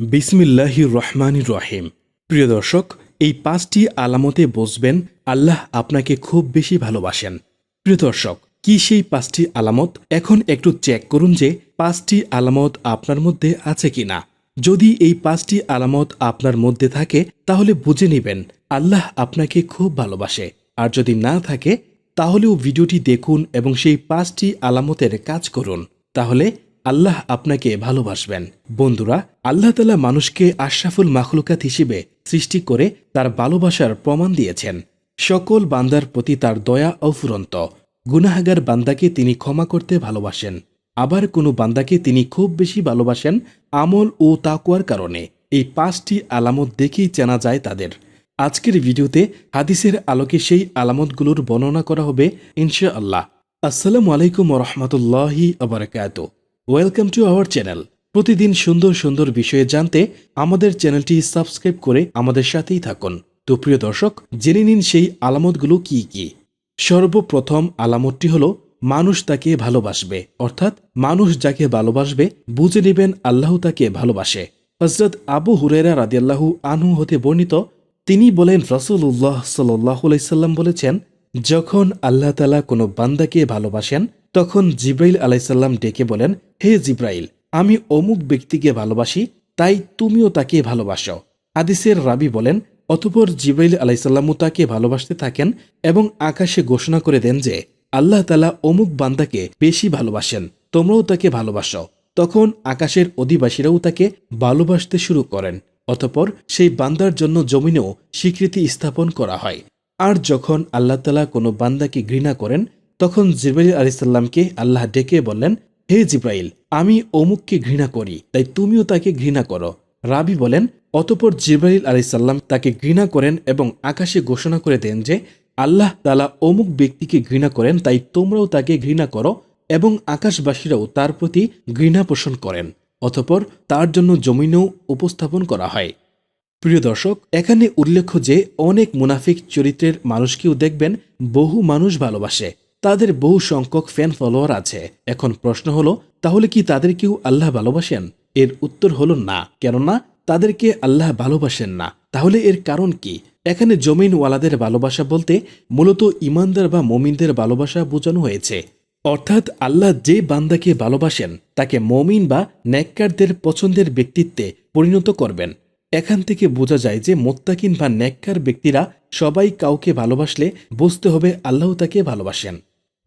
বিসমিল্লাহির রহমানির রহিম। প্রিয় দর্শক, এই পাঁচটি আলামতে বসবেন আল্লাহ আপনাকে খুব বেশি ভালোবাসেন। প্রিয় দর্শক, কি সেই পাঁচটি আলামত? এখন একটু চেক করুন যে পাঁচটি আলামত আপনার মধ্যে আছে কিনা। যদি এই পাঁচটি আলামত আপনার মধ্যে থাকে, তাহলে বুঝে নেবেন আল্লাহ আপনাকে খুব ভালোবাসে। আর যদি না থাকে, তাহলেও ভিডিওটি দেখুন এবং সেই পাঁচটি আলামতের কাজ করুন। তাহলে আল্লাহ আপনাকে ভালোবাসবেন। বন্ধুরা, আল্লাহ তালা মানুষকে আশরাফুল মাখলুকাত হিসেবে সৃষ্টি করে তার ভালোবাসার প্রমাণ দিয়েছেন। সকল বান্দার প্রতি তার দয়া অফুরন্ত। গুনাহাগার বান্দাকে তিনি ক্ষমা করতে ভালোবাসেন। আবার কোনো বান্দাকে তিনি খুব বেশি ভালোবাসেন আমল ও তাকুয়ার কারণে। এই পাঁচটি আলামত দেখেই চেনা যায় তাদের। আজকের ভিডিওতে হাদিসের আলোকে সেই আলামতগুলোর বর্ণনা করা হবে ইনশা আল্লাহ আসসালামু আলাইকুম রহমতুল্লাহি আবরকাত ওয়েলকাম টু আওয়ার চ্যানেল প্রতিদিন সুন্দর সুন্দর বিষয়ে জানতে আমাদের চ্যানেলটি সাবস্ক্রাইব করে আমাদের সাথেই থাকুন। তো প্রিয় দর্শক, জেনে নিন সেই আলামতগুলো কি কি। সর্বপ্রথম আলামতটি হলো, মানুষ তাকে ভালোবাসবে। অর্থাৎ মানুষ যাকে ভালোবাসবে, বুঝে নেবেন আল্লাহ তাকে ভালোবাসে। হজরত আবু হুরেরা রাদিয়াল্লাহু আনহু হতে বর্ণিত, তিনি বলেন রসুল্লাহ সাল্লাম বলেছেন যখন আল্লাহ তালা কোনো বান্দাকে ভালোবাসেন, তখন জিব্রাইল আলাইসাল্লাম ডেকে বলেন, হে জিব্রাইল, আমি অমুক ব্যক্তিকে ভালোবাসি, তাই তুমিও তাকে ভালোবাসো। আদিসের রাবি বলেন, অতপর জিব্রাইল আলাইসাল্লামও তাকে ভালোবাসতে থাকেন এবং আকাশে ঘোষণা করে দেন যে, আল্লাহ তালা অমুক বান্দাকে বেশি ভালোবাসেন, তোমরাও তাকে ভালোবাসো। তখন আকাশের অধিবাসীরাও তাকে ভালোবাসতে শুরু করেন, অতপর সেই বান্দার জন্য জমিনেও স্বীকৃতি স্থাপন করা হয়। আর যখন আল্লাহ তালা কোনো বান্দাকে ঘৃণা করেন, তখন জিব্রাইল আলাইসাল্লামকে আল্লাহ ডেকে বললেন, হে জিব্রাইল, আমি অমুককে ঘৃণা করি, তাই তুমিও তাকে ঘৃণা করো। রাবি বলেন, অতপর জিব্রাইল আলাইসাল্লাম তাকে ঘৃণা করেন এবং আকাশে ঘোষণা করে দেন যে, আল্লাহ তালা অমুক ব্যক্তিকে ঘৃণা করেন, তাই তোমরাও তাকে ঘৃণা করো এবং আকাশবাসীরাও তার প্রতি ঘৃণা পোষণ করেন, অতপর তার জন্য জমিনেও উপস্থাপন করা হয়। প্রিয় দর্শক, এখানে উল্লেখ্য যে অনেক মুনাফিক চরিত্রের মানুষকেও দেখবেন বহু মানুষ ভালোবাসে। তাদের বহু সংখ্যক ফ্যান ফলোয়ার আছে। এখন প্রশ্ন হলো, তাহলে কি তাদেরকেও আল্লাহ ভালোবাসেন? এর উত্তর হলো না। কেননা, তাদেরকে আল্লাহ ভালোবাসেন না। তাহলে এর কারণ কি? এখানে জমিনওয়ালাদের ভালোবাসা বলতে মূলত ইমানদার বা মমিনদের ভালোবাসা বোঝানো হয়েছে। অর্থাৎ আল্লাহ যে বান্দাকে ভালোবাসেন, তাকে মমিন বা ন্যাক্কারদের পছন্দের ব্যক্তিত্বে পরিণত করবেন। এখান থেকে বোঝা যায় যে মোত্তাকিন বা ন্যাক্কার ব্যক্তিরা সবাই কাউকে ভালোবাসলে বুঝতে হবে আল্লাহ তাকে ভালোবাসেন।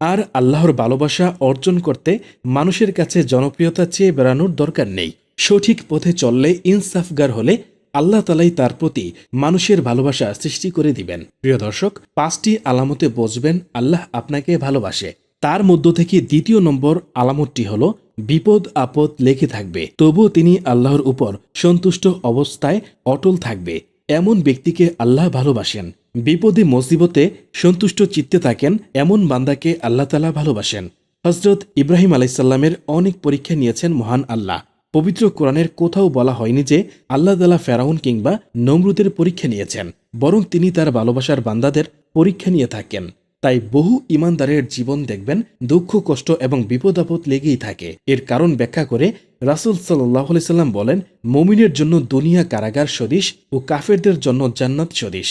আর আল্লাহর ভালোবাসা অর্জন করতে মানুষের কাছে জনপ্রিয়তা চেয়ে বেড়ানোর দরকার নেই। সঠিক পথে চললে ইনসাফগার হলে আল্লাহ তালাই তার প্রতি মানুষের ভালোবাসা সৃষ্টি করে দিবেন। প্রিয় দর্শক, পাঁচটি আলামতে বসবেন আল্লাহ আপনাকে ভালোবাসে। তার মধ্য থেকে দ্বিতীয় নম্বর আলামতটি হল, বিপদ আপদ লেখে থাকবে, তবুও তিনি আল্লাহর উপর সন্তুষ্ট অবস্থায় অটল থাকবে। এমন ব্যক্তিকে আল্লাহ ভালোবাসেন। বিপদে মসজিবতে সন্তুষ্ট চিত্তে থাকেন এমন বান্দাকে আল্লাহ তালা ভালোবাসেন। হজরত ইব্রাহিম আলাইসাল্লামের অনেক পরীক্ষা নিয়েছেন মহান আল্লাহ। পবিত্র কোরআনের কোথাও বলা হয়নি যে আল্লাহ তালা ফেরাউন কিংবা নমরুদের পরীক্ষা নিয়েছেন, বরং তিনি তার ভালোবাসার বান্দাদের পরীক্ষা নিয়ে থাকেন। তাই বহু ইমানদারের জীবন দেখবেন দুঃখ, কষ্ট এবং বিপদ আপদ লেগেই থাকে। এর কারণ ব্যাখ্যা করে রাসুল সাল্লাহ সাল্লাম বলেন, মমিনের জন্য দুনিয়া কারাগার সদৃশ ও কাফেরদের জন্য জান্নাত সদৃশ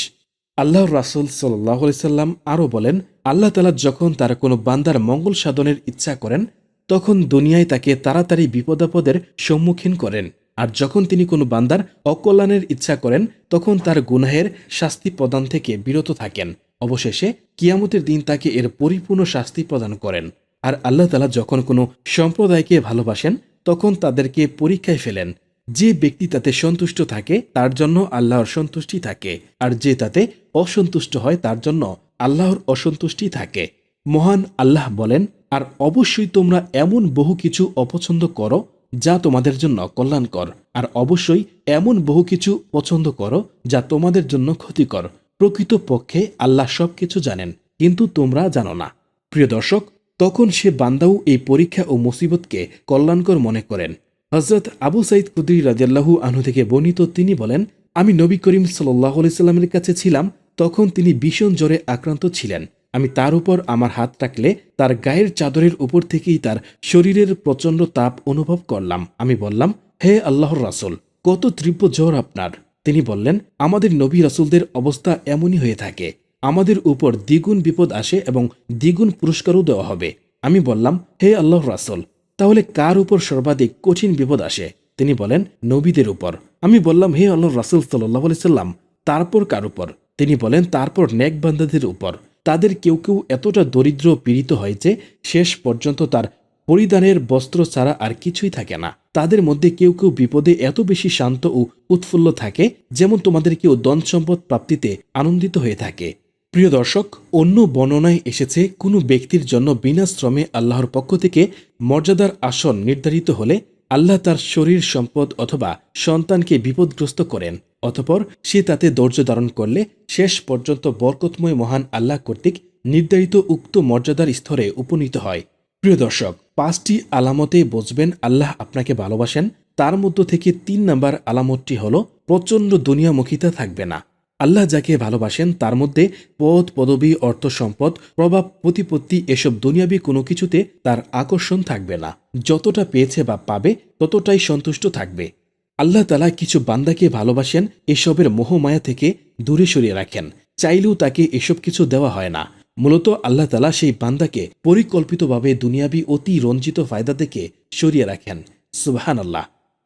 আল্লাহ রাসুল সাল্লাহ সাল্লাম আরও বলেন, আল্লাহ তালা যখন তার কোনো বান্দার মঙ্গল সাধনের ইচ্ছা করেন, তখন দুনিয়ায় তাকে তাড়াতাড়ি বিপদাপদের সম্মুখীন করেন। আর যখন তিনি কোনো বান্দার অকল্যাণের ইচ্ছা করেন, তখন তার গুনাহের শাস্তি প্রদান থেকে বিরত থাকেন। অবশেষে কিয়ামতের দিন তাকে এর পরিপূর্ণ শাস্তি প্রদান করেন। আর আল্লাহ তালা যখন কোনো সম্প্রদায়কে ভালোবাসেন, তখন তাদেরকে পরীক্ষায় ফেলেন। যে ব্যক্তি তাতে সন্তুষ্ট থাকে, তার জন্য আল্লাহর সন্তুষ্টি থাকে। আর যে তাতে অসন্তুষ্ট হয়, তার জন্য আল্লাহর অসন্তুষ্টি থাকে। মহান আল্লাহ বলেন, আর অবশ্যই তোমরা এমন বহু কিছু অপছন্দ করো, যা তোমাদের জন্য কল্যাণকর। আর অবশ্যই এমন বহু কিছু পছন্দ করো, যা তোমাদের জন্য ক্ষতিকর। প্রকৃত পক্ষে আল্লাহ সব কিছু জানেন, কিন্তু তোমরা জানো না। প্রিয় দর্শক, তখন সে বান্দাও এই পরীক্ষা ও মুসিবতকে কল্যাণকর মনে করেন। হজরত আবু সাইদ কুদ্রি রাজিয়াল্লাহু আনহু থেকে বর্ণিত তিনি বলেন, আমি নবী করিম সাল্লাহ সাল্লামের কাছে ছিলাম, তখন তিনি ভীষণ জ্বরে আক্রান্ত ছিলেন। আমি তার উপর আমার হাত রাখলে তার গায়ের চাদরের উপর থেকেই তার শরীরের প্রচণ্ড তাপ অনুভব করলাম। আমি বললাম, হে আল্লাহর রাসুল, কত তীব্র জ্বর আপনার। তিনি বললেন, আমাদের নবী রাসুলদের অবস্থা এমনই হয়ে থাকে। আমাদের উপর দ্বিগুণ বিপদ আসে এবং দ্বিগুণ পুরস্কারও দেওয়া হবে। আমি বললাম, হে আল্লাহ রাসুল, তাহলে কার উপর সর্বাধিক কঠিন বিপদ আসে? তিনি বলেন, নবীদের উপর। আমি বললাম, হে আল্লাহ রাসুল সাল্লাহ সাল্লাম, তারপর কার উপর? তিনি বলেন, তারপর নেক বান্দাদের উপর। তাদের কেউ কেউ এতটা দরিদ্র পীড়িত হয় যে শেষ পর্যন্ত তার পরিধানের বস্ত্র ছাড়া আর কিছুই থাকে না। তাদের মধ্যে কেউ কেউ বিপদে এত বেশি শান্ত ও উৎফুল্ল থাকে, যেমন তোমাদের কেউ ধন সম্পদ প্রাপ্তিতে আনন্দিত হয়ে থাকে। প্রিয় দর্শক, অন্য বর্ণনায় এসেছে, কোনো ব্যক্তির জন্য বিনা শ্রমে আল্লাহর পক্ষ থেকে মর্যাদার আসন নির্ধারিত হলে আল্লাহ তার শরীর সম্পদ অথবা সন্তানকে বিপদগ্রস্ত করেন। অতপর সে তাতে ধৈর্য ধারণ করলে শেষ পর্যন্ত বরকতময় মহান আল্লাহ কর্তৃক নির্ধারিত উক্ত মর্যাদার স্তরে উপনীত হয়। প্রিয় দর্শক, পাঁচটি আলামতে বুঝবেন আল্লাহ আপনাকে ভালোবাসেন। তার মধ্য থেকে তিন নাম্বার আলামতটি হল, প্রচণ্ড দুনিয়ামুখিতা থাকবে না। আল্লাহ যাকে ভালোবাসেন, তার মধ্যে পদ, পদবী, অর্থ সম্পদ, প্রভাব, প্রতিপত্তি এসব দুনিয়াবি কোনো কিছুতে তার আকর্ষণ থাকবে না। যতটা পেয়েছে বা পাবে, ততটাই সন্তুষ্ট থাকবে। আল্লাহ তালা কিছু বান্দাকে ভালোবাসেন, এসবের মোহমায়া থেকে দূরে সরিয়ে রাখেন। চাইলেও তাকে এসব কিছু দেওয়া হয় না। মূলত আল্লাহ তালা সেই বান্দাকে পরিকল্পিতভাবে দুনিয়াবি অতি রঞ্জিত ফায়দা থেকে সরিয়ে রাখেন। সুবহান আল্লাহ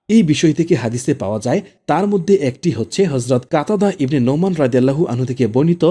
এই বিষয় থেকে হাদিসে পাওয়া যায়, তার মধ্যে একটি হচ্ছে হজরত কাতাদা ইবনে নোমান রাদিয়াল্লাহু আনহু থেকে বর্ণিত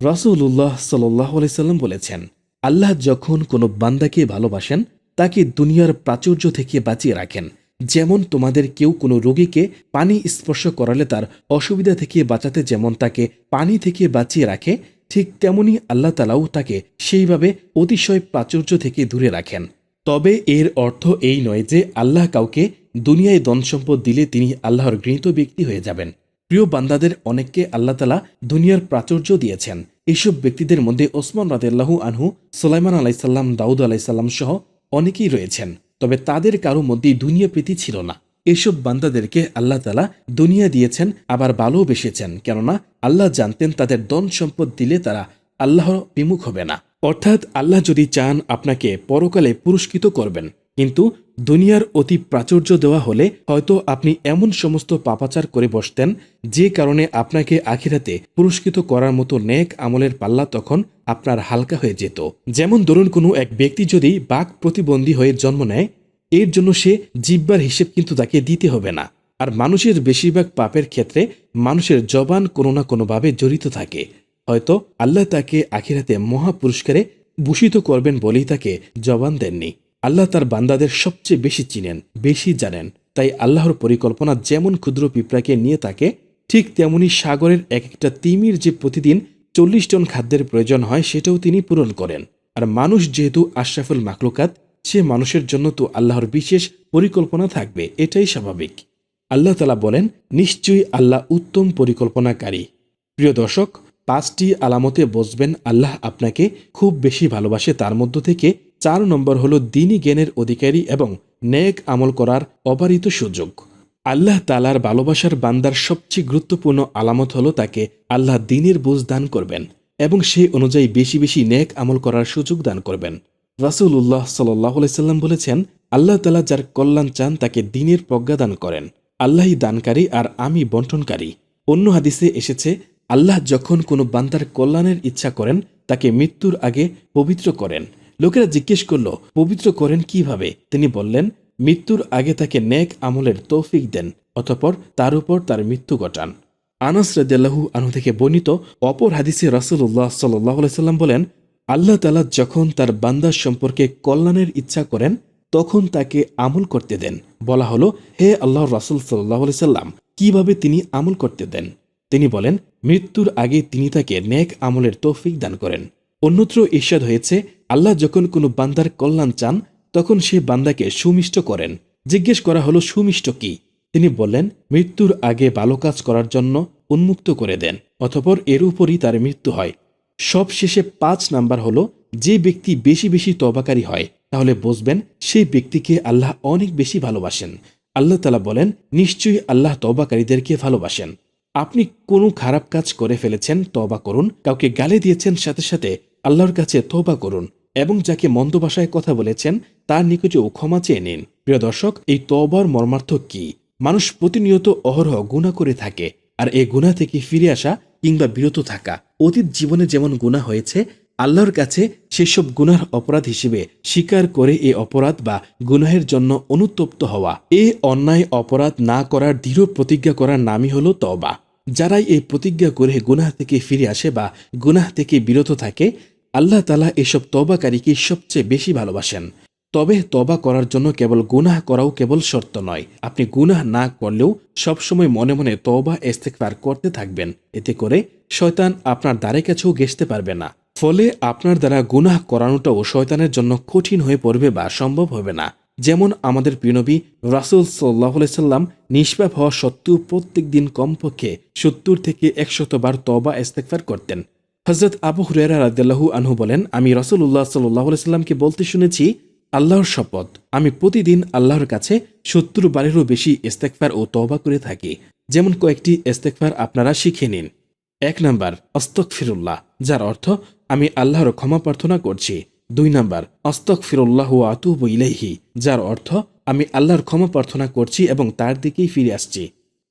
রাসূলুল্লাহ সাল্লাহ সাল্লাম বলেছেন, আল্লাহ যখন কোনো বান্দাকে ভালোবাসেন, তাকে দুনিয়ার প্রাচুর্য থেকে বাঁচিয়ে রাখেন। যেমন তোমাদের কেউ কোনো রোগীকে পানি স্পর্শ করালে তার অসুবিধা থেকে বাঁচাতে যেমন তাকে পানি থেকে বাঁচিয়ে রাখে ঠিক তেমনি আল্লাহ তালাও তাকে সেইভাবে অতিশয় প্রাচুর্য থেকে দূরে রাখেন। তবে এর অর্থ এই নয় যে আল্লাহ কাউকে দুনিয়ায় ধন সম্পদ দিলে তিনি আল্লাহর গৃহীত ব্যক্তি হয়ে যাবেন। প্রিয় বান্দাদের অনেককে আল্লাহ তালা দুনিয়ার প্রাচুর্য দিয়েছেন। এইসব ব্যক্তিদের মধ্যে ওসমান রাদেল্লাহু আনহু, সোলাইমান আলাইসাল্লাম দাউদ আলাইসাল্লাম সহ অনেকেই রয়েছেন। তবে তাদের কারও মধ্যেই দুনিয়া প্রীতি ছিল না। এসব বান্দাদেরকে আল্লাহ তালা দুনিয়া দিয়েছেন, আবার ভালোবেসেছেন কেননা আল্লাহ জানতেন তাদের ধন সম্পদ দিলে তারা আল্লাহ বিমুখ হবে না। অর্থাৎ আল্লাহ যদি চান আপনাকে পরকালে পুরস্কৃত করবেন, কিন্তু দুনিয়ার অতি প্রাচুর্য দেওয়া হলে হয়তো আপনি এমন সমস্ত পাপাচার করে বসতেন, যে কারণে আপনাকে আখিরাতে পুরস্কৃত করার মতো নেক আমলের পাল্লা তখন আপনার হালকা হয়ে যেত। যেমন ধরুন কোনো এক ব্যক্তি যদি বাক প্রতিবন্ধী হয়ে জন্ম নেয় এর জন্য সে জিব্বার হিসেব কিন্তু তাকে দিতে হবে না। আর মানুষের বেশিরভাগ পাপের ক্ষেত্রে মানুষের জবান কোনো না কোনোভাবে জড়িত থাকে। হয়তো আল্লাহ তাকে আখিরাতে মহা পুরস্কারে ভূষিত করবেন বলেই তাকে জবান দেননি। আল্লাহ তার বান্দাদের সবচেয়ে বেশি চিনেন, বেশি জানেন। তাই আল্লাহর পরিকল্পনা যেমন ক্ষুদ্র পিঁপড়াকে নিয়ে থাকে, ঠিক তেমনি সাগরের এক একটা তিমির যে প্রতিদিন চল্লিশ টন খাদ্যের প্রয়োজন হয়, সেটাও তিনি পূরণ করেন। আর মানুষ যেহেতু আশরাফুল মাকলুকাত সে মানুষের জন্য তো আল্লাহর বিশেষ পরিকল্পনা থাকবে, এটাই স্বাভাবিক। আল্লাহ তালা বলেন, নিশ্চয়ই আল্লাহ উত্তম পরিকল্পনাকারী। প্রিয় দর্শক, পাঁচটি আলামতে বসবেন আল্লাহ আপনাকে খুব বেশি ভালোবাসে, তার মধ্য থেকে চার নম্বর হলো দিনী জ্ঞানের অধিকারী এবং নেক আমল করার অবারিত সুযোগ। আল্লাহ তালার ভালোবাসার বান্দার সবচেয়ে গুরুত্বপূর্ণ আলামত হলো তাকে আল্লাহ দিনের বোঝ দান করবেন এবং সে অনুযায়ী বেশি বেশি নেক আমল করার সুযোগ দান করবেন। রাসুল্লাহ সাল্লাম বলেছেন, আল্লাহ তালা যার কল্যাণ চান তাকে দিনের প্রজ্ঞা দান করেন। আল্লাহই দানকারী আর আমি বন্টনকারী। অন্য হাদিসে এসেছে, আল্লাহ যখন কোনো বান্দার কল্যাণের ইচ্ছা করেন, তাকে মৃত্যুর আগে পবিত্র করেন। লোকেরা জিজ্ঞেস করল, পবিত্র করেন কীভাবে? তিনি বললেন, মৃত্যুর আগে তাকে নেক আমলের তৌফিক দেন, অতপর তার উপর তার মৃত্যু ঘটান। আনাস রাদিয়াল্লাহু আনহু থেকে বর্ণিত অপর হাদিসে রাসূলুল্লাহ সাল্লাহ সাল্লাম বলেন আল্লাহ তালা যখন তার বান্দার সম্পর্কে কল্যাণের ইচ্ছা করেন, তখন তাকে আমল করতে দেন। বলা হলো, হে আল্লাহ রাসুল সাল্লাহ সাল্লাম, কীভাবে তিনি আমল করতে দেন? তিনি বলেন, মৃত্যুর আগে তিনি তাকে ন্যাক আমলের তৌফিক দান করেন। অন্যত্র ঈর্ষাদ হয়েছে, আল্লাহ যখন কোনো বান্দার কল্যাণ চান, তখন সে বান্দাকে সুমিষ্ট করেন। জিজ্ঞেস করা হলো, সুমিষ্ট কি? তিনি বললেন, মৃত্যুর আগে ভালো কাজ করার জন্য উন্মুক্ত করে দেন অথপর এর উপরই তার মৃত্যু হয়। সব শেষে পাঁচ নাম্বার হলো, যে ব্যক্তি বেশি বেশি তবাকারী হয়, তাহলে বুঝবেন সেই ব্যক্তিকে আল্লাহ অনেক বেশি ভালোবাসেন। আল্লাহ তালা বলেন, নিশ্চয়ই আল্লাহ তবাকারীদেরকে ভালোবাসেন। আপনি কোনো খারাপ কাজ করে ফেলেছেন তবা করুন। কাউকে গালে দিয়েছেন, সাথে সাথে আল্লাহর কাছে তবা করুন। এবং যাকে মন্দ ভাষায় কথা বলেছেন, তার নিকটেও ক্ষমা চেয়ে নিন। প্রিয় দর্শক, এই তবার মর্মার্থ কি? মানুষ প্রতিনিয়ত অহরহ গুণা করে থাকে। আর এই গুণা থেকে ফিরে আসা কিংবা বিরত থাকা অতীত জীবনে যেমন গুণা হয়েছে, আল্লাহর কাছে সেসব গুনার অপরাধ হিসেবে স্বীকার করে এ অপরাধ বা গুনাহের জন্য অনুতপ্ত হওয়া। এ অন্যায় অপরাধ না করার দৃঢ় প্রতিজ্ঞা করার নামই হলো তবা যারাই এই প্রতিজ্ঞা করে গুনাহ থেকে ফিরে আসে বা গুনাহ থেকে বিরত থাকে, আল্লাহ তালা এসব তবাকারীকে সবচেয়ে বেশি ভালোবাসেন। তবে তবা করার জন্য কেবল গুনাহ করাও কেবল শর্ত নয়। আপনি গুনাহ না করলেও সবসময় মনে মনে তবা ইস্তেকবার করতে থাকবেন। এতে করে শয়তান আপনার দ্বারে কাছেও ঘেসতে পারবে না। ফলে আপনার দ্বারা গুনাহ করানোটাও শয়তানের জন্য কঠিন হয়ে পড়বে বা সম্ভব হবে না। যেমন আমাদের প্রিয়নবী রাসুল সাল্লাহ সাল্লাম নিষ্পাপ হওয়া সত্ত্বেও প্রত্যেক দিন কমপক্ষে সত্তর থেকে একশতবার তবা ইস্তেকবার করতেন। হজরত আবু হুরেরা রাদিয়াল্লাহু আনহু বলেন, আমি রসুল্লাহ সাল্লাহ সাল্লামকে বলতে শুনেছি আল্লাহর শপথ। আমি প্রতিদিন আল্লাহর কাছে সত্তর বারেরও বেশি ইস্তেকফার ও তওবা করে থাকি। যেমন কয়েকটি ইস্তেকফার আপনারা শিখে নিন। এক নাম্বার অস্তক ফিরুল্লাহ যার অর্থ আমি আল্লাহর ক্ষমা প্রার্থনা করছি। দুই নাম্বার অস্তক ফিরুল্লাহ আতুব ইলাইহি, যার অর্থ আমি আল্লাহর ক্ষমা প্রার্থনা করছি এবং তার দিকেই ফিরে আসছি।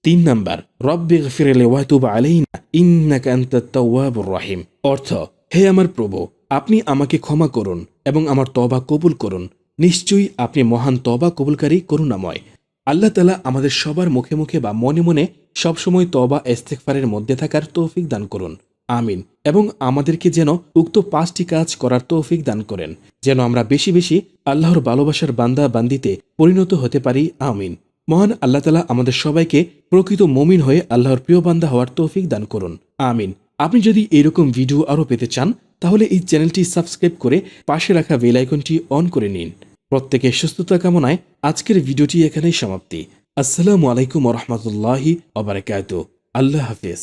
তিন নাম্বার, রব্বে ফিরেলে ওয়াতুব আলাইনা, ইন্নাকা আনতাত তাওয়াবুর রহিম। অর্থ, হে আমার প্রভু, আপনি আমাকে ক্ষমা করুন। এবং আমার তবা কবুল করুন। নিশ্চয়ই আপনি মহান তবা কবুলকারী, করুণাময়। আল্লাহ তালা আমাদের সবার মুখে মুখে বা মনে মনে সবসময় তবা এস্তেকফারের মধ্যে থাকার তৌফিক দান করুন। আমিন। এবং আমাদেরকে যেন উক্ত পাঁচটি কাজ করার তৌফিক দান করেন, যেন আমরা বেশি বেশি আল্লাহর ভালোবাসার বান্দা বান্দিতে পরিণত হতে পারি। আমিন। মহান আল্লাহ তালা আমাদের সবাইকে প্রকৃত মমিন হয়ে আল্লাহর প্রিয় বান্দা হওয়ার তৌফিক দান করুন। আমিন। আপনি যদি এরকম ভিডিও আরও পেতে চান তাহলে এই চ্যানেলটি সাবস্ক্রাইব করে পাশে রাখা বেল আইকনটি অন করে নিন। প্রত্যেকের সুস্থতা কামনায় আজকের ভিডিওটি এখানেই সমাপ্তি। আসসালামু আলাইকুম রহমতুল্লাহি অবরাকাত আল্লাহ হাফিজ।